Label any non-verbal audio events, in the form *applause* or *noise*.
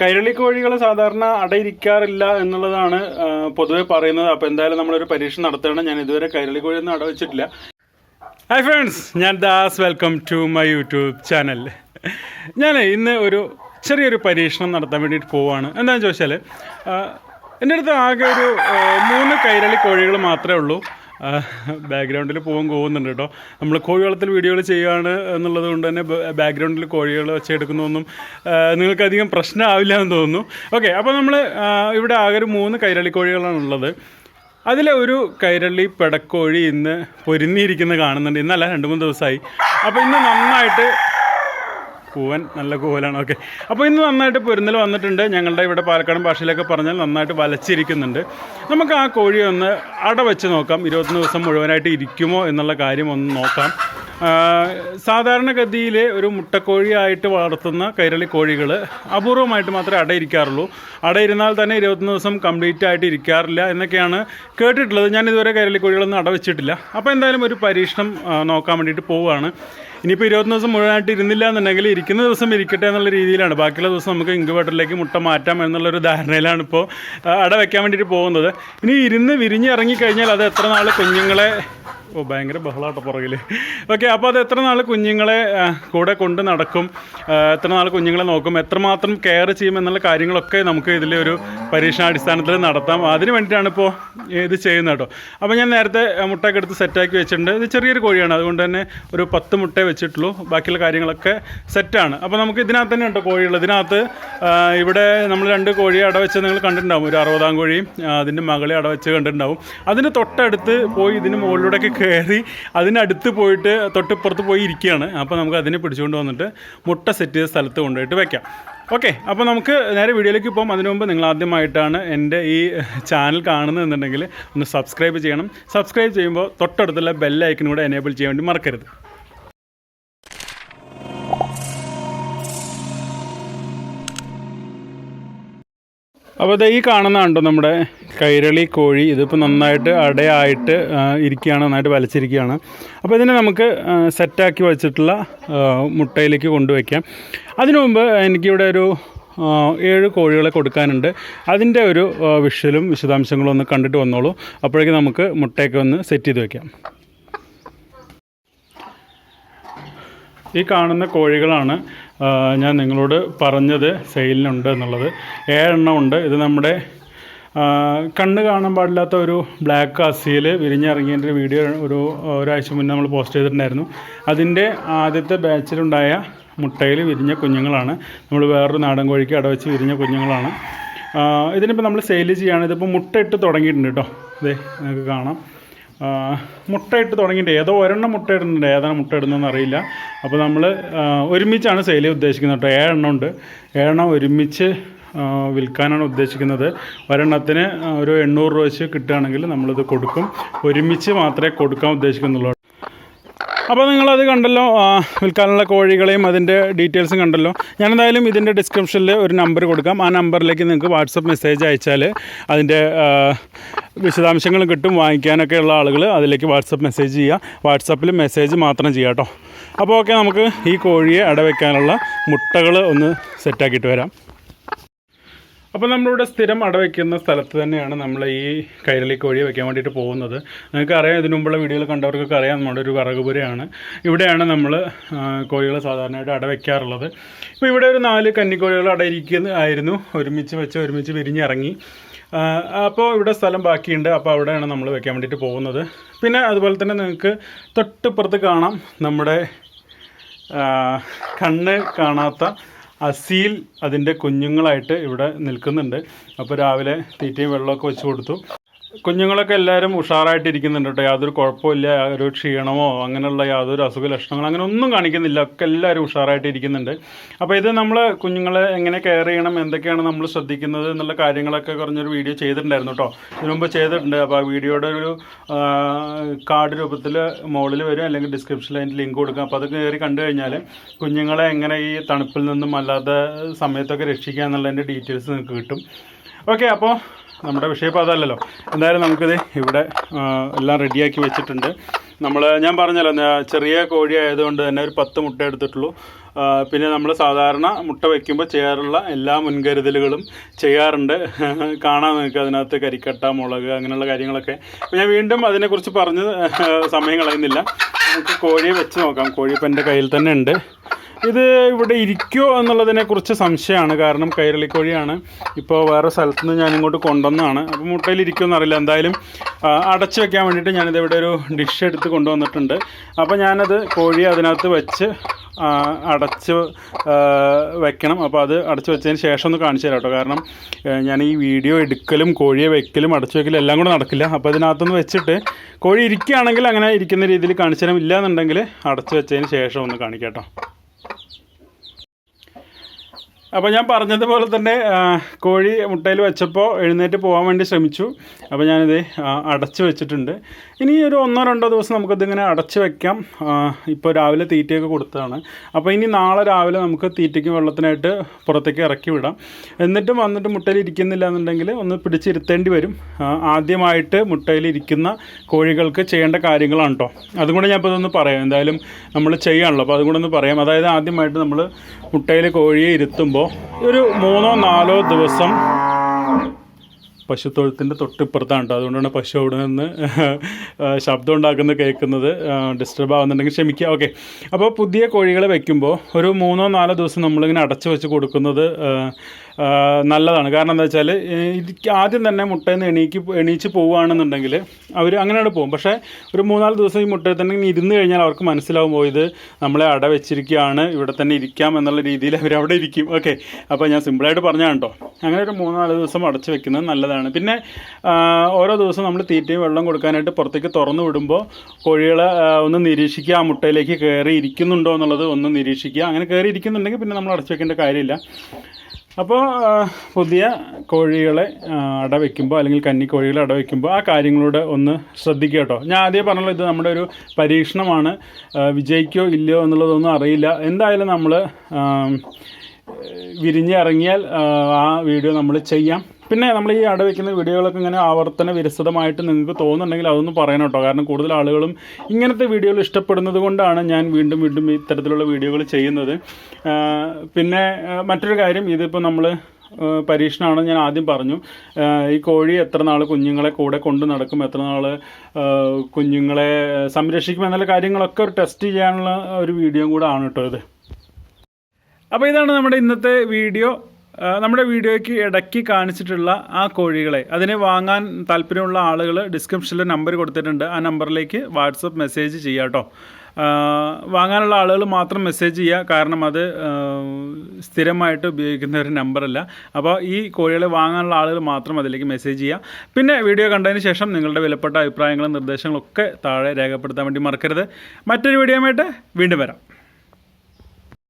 കൈരളി കോഴികൾ സാധാരണ അടയിരിക്കാറില്ല എന്നുള്ളതാണ് പൊതുവെ പറയുന്നത്. അപ്പോൾ എന്തായാലും നമ്മളൊരു പരീക്ഷ നടത്തണം. ഞാൻ ഇതുവരെ കൈരളി കോഴിയൊന്നും അടവച്ചിട്ടില്ല ഹായ് ഫ്രണ്ട്സ് ഞാൻ Das. Welcome to my YouTube channel ഞാൻ ഇന്ന് ഒരു ചെറിയൊരു പരീക്ഷണം നടത്താൻ വേണ്ടിയിട്ട് പോവാണ്. എന്താണെന്ന് ചോദിച്ചാൽ എന്റെ അടുത്ത് ആകെ ഒരു മൂന്ന് കൈരളി കോഴികൾ മാത്രമേ ഉള്ളൂ. ബാക്ക്ഗ്രൗണ്ടിൽ പോകാൻ പോകുന്നുണ്ട് കേട്ടോ. നമ്മൾ കോഴി വളർത്തൽ വീഡിയോകൾ ചെയ്യുകയാണ് എന്നുള്ളത് കൊണ്ട് തന്നെ ബാക്ക്ഗ്രൗണ്ടിൽ കോഴികൾ വെച്ചെടുക്കുന്നതൊന്നും നിങ്ങൾക്കധികം പ്രശ്നമാവില്ല എന്ന് തോന്നുന്നു. ഓക്കെ അപ്പോൾ നമ്മൾ ഇവിടെ ആകെ ഒരു മൂന്ന് കൈരളി കോഴികളാണ് ഉള്ളത് അതിലെ ഒരു കൈരളി പെടക്കോഴി ഇന്ന് പൊരുന്നിയിരിക്കുന്നത് കാണുന്നുണ്ട്. ഇന്നല്ല രണ്ട് മൂന്ന് ദിവസമായി. അപ്പോൾ ഇന്ന് നന്നായിട്ട് പൂവൻ നല്ല കൂവലാണ്. ഓക്കെ. അപ്പോൾ ഇന്ന് നന്നായിട്ട് പൊരുന്നൽ വന്നിട്ടുണ്ട്. ഞങ്ങളുടെ ഇവിടെ പാലക്കാടൻ ഭാഷയിലൊക്കെ പറഞ്ഞാൽ നന്നായിട്ട് വലച്ചിരിക്കുന്നുണ്ട്. നമുക്ക് ആ കോഴി ഒന്ന് അട വെച്ച് നോക്കാം. ഇരുപത്തൊന്ന് ദിവസം മുഴുവനായിട്ട് ഇരിക്കുമോ എന്നുള്ള കാര്യം ഒന്ന് നോക്കാം. സാധാരണഗതിയിൽ ഒരു മുട്ടക്കോഴിയായിട്ട് വളർത്തുന്ന കൈരളി കോഴികൾ അപൂർവമായിട്ട് മാത്രമേ അടയിരിക്കാറുള്ളൂ അടയിരുന്നാൽ തന്നെ ഇരുപത്തൊന്ന് ദിവസം കംപ്ലീറ്റ് ആയിട്ട് ഇരിക്കാറില്ല എന്നൊക്കെയാണ് കേട്ടിട്ടുള്ളത്. ഞാൻ ഇതുവരെ കൈരളി കോഴികളൊന്നും അടവച്ചിട്ടില്ല അപ്പോൾ എന്തായാലും ഒരു പരീക്ഷണം നോക്കാൻ വേണ്ടിയിട്ട് പോവുകയാണ് ഇനിയിപ്പോൾ ഇരുപത്തൊന്ന് ദിവസം മുഴുവനായിട്ട് ഇരുന്നില്ല എന്നുണ്ടെങ്കിൽ ഇരിക്കുന്ന ദിവസം ഇരിക്കട്ടെ എന്നുള്ള രീതിയിലാണ്. ബാക്കിയുള്ള ദിവസം നമുക്ക് ഇങ്കുബേറ്ററിലേക്ക് മുട്ട മാറ്റാം എന്നുള്ളൊരു ധാരണയിലാണ് ഇപ്പോൾ അട വയ്ക്കാൻ വേണ്ടിയിട്ട് പോകുന്നത്. ഇനി ഇരുന്ന് വിരിഞ്ഞിറങ്ങിക്കഴിഞ്ഞാൽ അത് എത്ര നാൾ കുഞ്ഞുങ്ങളെ ഓ ഭയങ്കര ബഹളാട്ടോ പുറകിൽ ഓക്കെ അപ്പോൾ അത് എത്ര നാൾ കുഞ്ഞുങ്ങളെ കൂടെ കൊണ്ട് നടക്കും? എത്ര നാൾ കുഞ്ഞുങ്ങളെ നോക്കും? എത്രമാത്രം കെയർ ചെയ്യും എന്നുള്ള കാര്യങ്ങളൊക്കെ നമുക്ക് ഇതിൽ ഒരു പരീക്ഷണാടിസ്ഥാനത്തിൽ നടത്താം. അതിന് വേണ്ടിയിട്ടാണ് ഇപ്പോൾ ഇത് ചെയ്യുന്നത് കേട്ടോ. അപ്പോൾ ഞാൻ നേരത്തെ മുട്ടയൊക്കെ എടുത്ത് സെറ്റാക്കി വെച്ചിട്ടുണ്ട്. ഇത് ചെറിയൊരു കോഴിയാണ്. അതുകൊണ്ട് തന്നെ ഒരു പത്ത് മുട്ട വെച്ചിട്ടുള്ളൂ. ബാക്കിയുള്ള കാര്യങ്ങളൊക്കെ സെറ്റാണ് അപ്പോൾ നമുക്ക് ഇതിനകത്ത് തന്നെ ഉണ്ടോ കോഴികൾ ഇതിനകത്ത് ഇവിടെ നമ്മൾ രണ്ട് കോഴിയെ അടവെച്ച് നിങ്ങൾ കണ്ടിട്ടുണ്ടാവും. ഒരു അറുപതാം കോഴിയും അതിന്റെ മകളെ അടവെച്ച് കണ്ടിട്ടുണ്ടാവും. അതിന് തൊട്ടടുത്ത് പോയി ഇതിന് മുകളിലൂടെയൊക്കെ കയറി അതിനടുത്ത് പോയിട്ട് തൊട്ടിപ്പുറത്ത് പോയി ഇരിക്കുകയാണ്. അപ്പോൾ നമുക്ക് അതിനെ പിടിച്ചുകൊണ്ട് വന്നിട്ട് മുട്ട സെറ്റ് ചെയ്ത സ്ഥലത്ത് കൊണ്ടുപോയിട്ട് വെക്കാം. ഓക്കെ അപ്പോൾ നമുക്ക് നേരെ വീഡിയോയിലേക്ക് പോകും. അതിനു മുമ്പ് നിങ്ങൾ ആദ്യമായിട്ടാണ് എന്റെ ഈ ചാനൽ കാണുന്നതെന്നുണ്ടെങ്കിൽ ഒന്ന് സബ്സ്ക്രൈബ് ചെയ്യണം. സബ്സ്ക്രൈബ് ചെയ്യുമ്പോൾ തൊട്ടടുത്തുള്ള ബെല്ലൈക്കനും കൂടെ എനേബിൾ ചെയ്യാൻ വേണ്ടി മറക്കരുത്. അപ്പോൾ ഇത് ഈ കാണുന്ന കണ്ടോ നമ്മുടെ കൈരളി കോഴി ഇതിപ്പോൾ നന്നായിട്ട് അടയായിട്ട് ഇരിക്കുകയാണ് നന്നായിട്ട് വലിച്ചിരിക്കുകയാണ്. അപ്പോൾ ഇതിനെ നമുക്ക് സെറ്റാക്കി വെച്ചിട്ടുള്ള മുട്ടയിലേക്ക് കൊണ്ടുവയ്ക്കാം. അതിനു മുമ്പ് എനിക്കിവിടെ ഒരു ഏഴ് കോഴികളെ കൊടുക്കാനുണ്ട്. അതിന്റെ ഒരു വിഷലും വിശദാംശങ്ങളും ഒന്ന് കണ്ടിട്ട് വന്നോളൂ. അപ്പോഴേക്കും നമുക്ക് മുട്ടയൊക്കെ ഒന്ന് സെറ്റ് ചെയ്ത് വയ്ക്കാം ഈ കാണുന്ന കോഴികളാണ് ഞാൻ നിങ്ങളോട് പറഞ്ഞത് സെയിലിനുണ്ട് എന്നുള്ളത്. ഏഴെണ്ണം ഉണ്ട്. ഇത് നമ്മുടെ കണ്ണ് കാണാൻ പാടില്ലാത്ത ഒരു ബ്ലാക്ക് അസിയിൽ വിരിഞ്ഞിറങ്ങിയതിന്റെ വീഡിയോ ഒരു ഒരാഴ്ച മുന്നേ നമ്മൾ പോസ്റ്റ് ചെയ്തിട്ടുണ്ടായിരുന്നു. അതിന്റെ ആദ്യത്തെ ബാച്ചിലുണ്ടായ മുട്ടയിൽ വിരിഞ്ഞ കുഞ്ഞുങ്ങളാണ്. നമ്മൾ വേറൊരു നാടൻ കോഴിക്ക് അടവച്ച് വിരിഞ്ഞ കുഞ്ഞുങ്ങളാണ്. ഇതിനിപ്പോൾ നമ്മൾ സെയിൽ ചെയ്യുകയാണ് ഇതിപ്പോൾ മുട്ട ഇട്ട് തുടങ്ങിയിട്ടുണ്ട് കേട്ടോ. അതെ നിങ്ങൾക്ക് കാണാം. മുട്ടയിട്ട് തുടങ്ങിയിട്ട് ഏതോ ഒരെണ്ണം മുട്ട ഇടുന്നുണ്ട് ഏതാണ് മുട്ട ഇടുന്നതെന്ന് അറിയില്ല. അപ്പോൾ നമ്മൾ ഒരുമിച്ചാണ് സെയിൽ ഉദ്ദേശിക്കുന്നത് കേട്ടോ. ഏഴെണ്ണം ഉണ്ട്. ഏഴെണ്ണം ഒരുമിച്ച് വിൽക്കാനാണ് ഉദ്ദേശിക്കുന്നത്. ഒരെണ്ണത്തിന് ഒരു എണ്ണൂറ് രൂപ വെച്ച് കിട്ടുകയാണെങ്കിൽ നമ്മളിത് കൊടുക്കും. ഒരുമിച്ച് മാത്രമേ കൊടുക്കാൻ ഉദ്ദേശിക്കുന്നുള്ളൂ അപ്പോൾ നിങ്ങളത് കണ്ടല്ലോ വിൽക്കാനുള്ള കോഴികളെയും അതിന്റെ ഡീറ്റെയിൽസും കണ്ടല്ലോ. ഞാൻ എന്തായാലും ഇതിന്റെ ഡിസ്ക്രിപ്ഷനിൽ ഒരു നമ്പർ കൊടുക്കാം. ആ നമ്പറിലേക്ക് നിങ്ങൾക്ക് വാട്സപ്പ് മെസ്സേജ് അയച്ചാൽ അതിന്റെ വിശദാംശങ്ങളും കിട്ടും വാങ്ങിക്കാനൊക്കെ ഉള്ള ആളുകൾ അതിലേക്ക് വാട്സപ്പ് മെസ്സേജ് ചെയ്യുക വാട്സപ്പിൽ മെസ്സേജ് മാത്രം ചെയ്യുക കേട്ടോ അപ്പോൾ ഓക്കെ നമുക്ക് ഈ കോഴിയെ അടവയ്ക്കാനുള്ള മുട്ടകൾ ഒന്ന് സെറ്റാക്കിയിട്ട് വരാം. അപ്പോൾ നമ്മളിവിടെ സ്ഥിരം അടവയ്ക്കുന്ന സ്ഥലത്ത് തന്നെയാണ് നമ്മൾ ഈ കൈരളി കോഴി വയ്ക്കാൻ വേണ്ടിയിട്ട് പോകുന്നത്. നിങ്ങൾക്ക് അറിയാം ഇതിനു മുമ്പുള്ള വീഡിയോയിൽ കണ്ടവർക്കൊക്കെ അറിയാം നമ്മുടെ ഒരു വിറകുപുരയാണ്. ഇവിടെയാണ് നമ്മൾ കോഴികൾ സാധാരണയായിട്ട് അട അടവയ്ക്കാറുള്ളത് ഇപ്പോൾ ഇവിടെ ഒരു നാല് കന്നിക്കോഴികൾ അടയിരിക്കുന്ന ആയിരുന്നു. ഒരുമിച്ച് വെച്ച് ഒരുമിച്ച് വിരിഞ്ഞിറങ്ങി അപ്പോൾ ഇവിടെ സ്ഥലം ബാക്കിയുണ്ട്. അപ്പോൾ അവിടെയാണ് നമ്മൾ വെക്കാൻ വേണ്ടിയിട്ട് പോകുന്നത്. പിന്നെ അതുപോലെ തന്നെ നിങ്ങൾക്ക് തൊട്ടിപ്പുറത്ത് കാണാം നമ്മുടെ കണ്ണ് കാണാത്ത അസീൽ അതിന്റെ കുഞ്ഞുങ്ങളായിട്ട് ഇവിടെ നിൽക്കുന്നുണ്ട്. അപ്പോൾ രാവിലെ തീറ്റയും വെള്ളമൊക്കെ വെച്ച് കൊടുത്തു. കുഞ്ഞുങ്ങളൊക്കെ എല്ലാവരും ഉഷാറായിട്ട് ഇരിക്കുന്നുണ്ട് കേട്ടോ. യാതൊരു കുഴപ്പമില്ല. ഒരു ക്ഷീണമോ അങ്ങനെയുള്ള യാതൊരു അസുഖ ലക്ഷണങ്ങളോ അങ്ങനെ ഒന്നും കാണിക്കുന്നില്ല. ഒക്കെ എല്ലാവരും ഉഷാറായിട്ട് ഇരിക്കുന്നുണ്ട് അപ്പോൾ ഇത് നമ്മൾ കുഞ്ഞുങ്ങളെ എങ്ങനെ കെയർ ചെയ്യണം? എന്തൊക്കെയാണ് നമ്മൾ ശ്രദ്ധിക്കുന്നത്? എന്നുള്ള കാര്യങ്ങളൊക്കെ കുറഞ്ഞൊരു വീഡിയോ ചെയ്തിട്ടുണ്ടായിരുന്നു കേട്ടോ. ഇതിനു മുമ്പ് ചെയ്തിട്ടുണ്ട്. അപ്പോൾ ആ വീഡിയോയുടെ ഒരു കാർഡ് രൂപത്തിൽ മുകളിൽ വരും. അല്ലെങ്കിൽ ഡിസ്ക്രിപ്ഷനിൽ അതിന്റെ ലിങ്ക് കൊടുക്കാം. അപ്പോൾ അത് കയറി കണ്ടു കഴിഞ്ഞാൽ കുഞ്ഞുങ്ങളെ എങ്ങനെ ഈ തണുപ്പിൽ നിന്നും അല്ലാത്ത സമയത്തൊക്കെ രക്ഷിക്കുക എന്നുള്ളതിന്റെ ഡീറ്റെയിൽസ് നിങ്ങൾക്ക് കിട്ടും. ഓക്കെ അപ്പോൾ നമ്മുടെ വിഷയം ഇപ്പോൾ അതല്ലല്ലോ എന്തായാലും നമുക്കിത് ഇവിടെ എല്ലാം റെഡിയാക്കി വെച്ചിട്ടുണ്ട്. നമ്മൾ ഞാൻ പറഞ്ഞല്ലോ ചെറിയ കോഴി ആയതുകൊണ്ട് തന്നെ ഒരു പത്ത് മുട്ട എടുത്തിട്ടുള്ളൂ. പിന്നെ നമ്മൾ സാധാരണ മുട്ട വയ്ക്കുമ്പോൾ ചെയ്യാറുള്ള എല്ലാ മുൻകരുതലുകളും ചെയ്യാറുണ്ട്. *laughs* കാണാൻ നിങ്ങൾക്ക് അതിനകത്ത് കരിക്കട്ട മുളക് അങ്ങനെയുള്ള കാര്യങ്ങളൊക്കെ. ഞാൻ വീണ്ടും അതിനെക്കുറിച്ച് പറഞ്ഞ് സമയം കളയുന്നില്ല. നമുക്ക് കോഴിയെ വെച്ച് നോക്കാം. കോഴി ഇപ്പം എന്റെ കയ്യിൽ തന്നെ ഉണ്ട്. ഇത് ഇവിടെ ഇരിക്കുമോ എന്നുള്ളതിനെ കുറിച്ച് സംശയമാണ്. കാരണം കൈരളിക്കോഴിയാണ്. ഇപ്പോൾ വേറെ സ്ഥലത്ത് നിന്ന് ഞാൻ ഇങ്ങോട്ട് കൊണ്ടുവന്നതാണ്. അപ്പോൾ മുട്ടയിൽ ഇരിക്കുമെന്ന് അറിയില്ല എന്തായാലും അടച്ചു വെക്കാൻ വേണ്ടിയിട്ട് ഞാനിത് ഇവിടെ ഒരു ഡിഷ് എടുത്ത് കൊണ്ടുവന്നിട്ടുണ്ട്. അപ്പോൾ ഞാനത് കോഴി അതിനകത്ത് വെച്ച് അടച്ച് വെക്കണം. അപ്പോൾ അത് അടച്ചു വെച്ചതിന് ശേഷം ഒന്ന് കാണിച്ചു തരാം കേട്ടോ. കാരണം ഞാൻ ഈ വീഡിയോ എടുക്കലും കോഴിയെ വെക്കലും അടച്ചു വെക്കലും എല്ലാം കൂടെ നടക്കില്ല. അപ്പോൾ അതിനകത്തൊന്ന് വെച്ചിട്ട് കോഴി ഇരിക്കുകയാണെങ്കിൽ അങ്ങനെ ഇരിക്കുന്ന രീതിയിൽ കാണിച്ചു തരാം. ഇല്ല എന്നുണ്ടെങ്കിൽ അടച്ച് വെച്ചതിന് ശേഷം ഒന്ന് കാണിക്കാം കേട്ടോ. അപ്പോൾ ഞാൻ പറഞ്ഞതുപോലെ തന്നെ കോഴി മുട്ടയിൽ വെച്ചപ്പോൾ എഴുന്നേറ്റ് പോകാൻ വേണ്ടി ശ്രമിച്ചു. അപ്പോൾ ഞാനിത് അടച്ചു വെച്ചിട്ടുണ്ട്. ഇനി ഒരു ഒന്നോ രണ്ടോ ദിവസം നമുക്കതിങ്ങനെ അടച്ച് വെക്കാം. ഇപ്പോൾ രാവിലെ തീറ്റയൊക്കെ കൊടുത്തതാണ്. അപ്പോൾ ഇനി നാളെ രാവിലെ നമുക്ക് തീറ്റയ്ക്ക് വെള്ളത്തിനായിട്ട് പുറത്തേക്ക് ഇറക്കി വിടാം. എന്നിട്ടും വന്നിട്ട് മുട്ടയിൽ ഇരിക്കുന്നില്ല എന്നുണ്ടെങ്കിൽ ഒന്ന് പിടിച്ചിരുത്തേണ്ടി വരും. ആദ്യമായിട്ട് മുട്ടയിൽ ഇരിക്കുന്ന കോഴികൾക്ക് ചെയ്യേണ്ട കാര്യങ്ങളാണ് കേട്ടോ അതും കൂടെ ഞാൻ ഇപ്പോൾ ഇതൊന്ന് പറയാം. എന്തായാലും നമ്മൾ ചെയ്യാണല്ലോ. അപ്പോൾ അതുകൊണ്ടൊന്ന് പറയാം. അതായത് ആദ്യമായിട്ട് നമ്മൾ മുട്ടയിൽ കോഴിയെ ഇരുത്തുമ്പോൾ ഒരു മൂന്നോ നാലോ ദിവസം പശുത്തൊഴുത്തിന്റെ തൊട്ടിപ്പുറത്താണ് കേട്ടോ. അതുകൊണ്ടാണ് പശു അവിടെ നിന്ന് ശബ്ദം ഉണ്ടാക്കുന്നത് കേൾക്കുന്നത് ഡിസ്റ്റർബ് ആവുന്നുണ്ടെങ്കിൽ ക്ഷമിക്കുക. ഓക്കെ അപ്പോൾ പുതിയ കോഴികളെ വയ്ക്കുമ്പോൾ ഒരു മൂന്നോ നാലോ ദിവസം നമ്മളിങ്ങനെ അടച്ചു വെച്ച് കൊടുക്കുന്നത് നല്ലതാണ്. കാരണം എന്താ വെച്ചാൽ ഇതിക്ക് ആദ്യം തന്നെ മുട്ടയിൽ നിന്ന് എണീക്ക് എണീച്ച് പോവുകയാണെന്നുണ്ടെങ്കിൽ അവർ അങ്ങനെയാണ് പോകും. പക്ഷേ ഒരു മൂന്നാൽ ദിവസം ഈ മുട്ടയിൽ തന്നെ ഇരുന്ന് കഴിഞ്ഞാൽ അവർക്ക് മനസ്സിലാവും ഇത് നമ്മളെ അട വെച്ചിരിക്കുകയാണ് ഇവിടെ തന്നെ ഇരിക്കാം എന്നുള്ള രീതിയിൽ അവർ അവിടെ ഇരിക്കും. ഓക്കെ. അപ്പോൾ ഞാൻ സിമ്പിളായിട്ട് പറഞ്ഞതാണ് കേട്ടോ. അങ്ങനെ ഒരു മൂന്നാൽ ദിവസം അടച്ചു വെക്കുന്നത് നല്ലതാണ്. പിന്നെ ഓരോ ദിവസം നമ്മൾ തീറ്റയും വെള്ളം കൊടുക്കാനായിട്ട് പുറത്തേക്ക് തുറന്നു വിടുമ്പോൾ കോഴികളെ ഒന്ന് നിരീക്ഷിക്കുക ആ മുട്ടയിലേക്ക് കയറി ഇരിക്കുന്നുണ്ടോ എന്നുള്ളത് ഒന്ന് നിരീക്ഷിക്കുക. അങ്ങനെ കയറി ഇരിക്കുന്നുണ്ടെങ്കിൽ പിന്നെ നമ്മൾ അടച്ചു വെക്കേണ്ട കാര്യമില്ല. അപ്പോൾ പുതിയ കോഴികളെ അട വയ്ക്കുമ്പോൾ അല്ലെങ്കിൽ കന്നി കോഴികളെ അട വയ്ക്കുമ്പോൾ ആ കാര്യങ്ങളോട് ഒന്ന് ശ്രദ്ധിക്കുക കേട്ടോ. ഞാൻ ആദ്യം പറഞ്ഞല്ലോ ഇത് നമ്മുടെ ഒരു പരീക്ഷണമാണ്. വിജയിക്കോ ഇല്ലയോ എന്നുള്ളതൊന്നും അറിയില്ല. എന്തായാലും നമ്മൾ വിരിഞ്ഞിറങ്ങിയാൽ ആ വീഡിയോ നമ്മൾ ചെയ്യാം. പിന്നെ നമ്മൾ ഈ അട വയ്ക്കുന്ന വീഡിയോകളൊക്കെ ഇങ്ങനെ ആവർത്തന വിരസതമായിട്ട് നിങ്ങൾക്ക് തോന്നുന്നുണ്ടെങ്കിൽ അതൊന്ന് പറയണം കേട്ടോ. കാരണം കൂടുതൽ ആളുകളും ഇങ്ങനത്തെ വീഡിയോകൾ ഇഷ്ടപ്പെടുന്നത് കൊണ്ടാണ് ഞാൻ വീണ്ടും വീണ്ടും ഇത്തരത്തിലുള്ള വീഡിയോകൾ ചെയ്യുന്നത്. പിന്നെ മറ്റൊരു കാര്യം ഇതിപ്പോൾ നമ്മൾ പരീക്ഷണമാണ് ഞാൻ ആദ്യം പറഞ്ഞു. ഈ കോഴി എത്ര നാൾ കുഞ്ഞുങ്ങളെ കൂടെ കൊണ്ട് നടക്കും എത്ര നാൾ കുഞ്ഞുങ്ങളെ സംരക്ഷിക്കും എന്നുള്ള കാര്യങ്ങളൊക്കെ ഒരു ടെസ്റ്റ് ചെയ്യാനുള്ള ഒരു വീഡിയോ കൂടെ ആണ് കേട്ടോ ഇത്. അപ്പോൾ ഇതാണ് നമ്മുടെ ഇന്നത്തെ വീഡിയോ. നമ്മുടെ വീഡിയോയ്ക്ക് ഇടയ്ക്ക് കാണിച്ചിട്ടുള്ള ആ കോഴികളെ. അതിനെ വാങ്ങാൻ താല്പര്യമുള്ള ആളുകൾ ഡിസ്ക്രിപ്ഷനിൽ നമ്പർ കൊടുത്തിട്ടുണ്ട്. ആ നമ്പറിലേക്ക് വാട്സപ്പ് മെസ്സേജ് ചെയ്യാം കേട്ടോ. വാങ്ങാനുള്ള ആളുകൾ മാത്രം മെസ്സേജ് ചെയ്യുക. കാരണം അത് സ്ഥിരമായിട്ട് ഉപയോഗിക്കുന്ന ഒരു നമ്പറല്ല. അപ്പോൾ ഈ കോഴികളെ വാങ്ങാനുള്ള ആളുകൾ മാത്രം അതിലേക്ക് മെസ്സേജ് ചെയ്യുക. പിന്നെ വീഡിയോ കണ്ടതിന് ശേഷം നിങ്ങളുടെ വിലപ്പെട്ട അഭിപ്രായങ്ങളും നിർദ്ദേശങ്ങളും ഒക്കെ താഴെ രേഖപ്പെടുത്താൻ വേണ്ടി മറക്കരുത്. മറ്റൊരു വീഡിയോ ആയിട്ട് വീണ്ടും വരാം.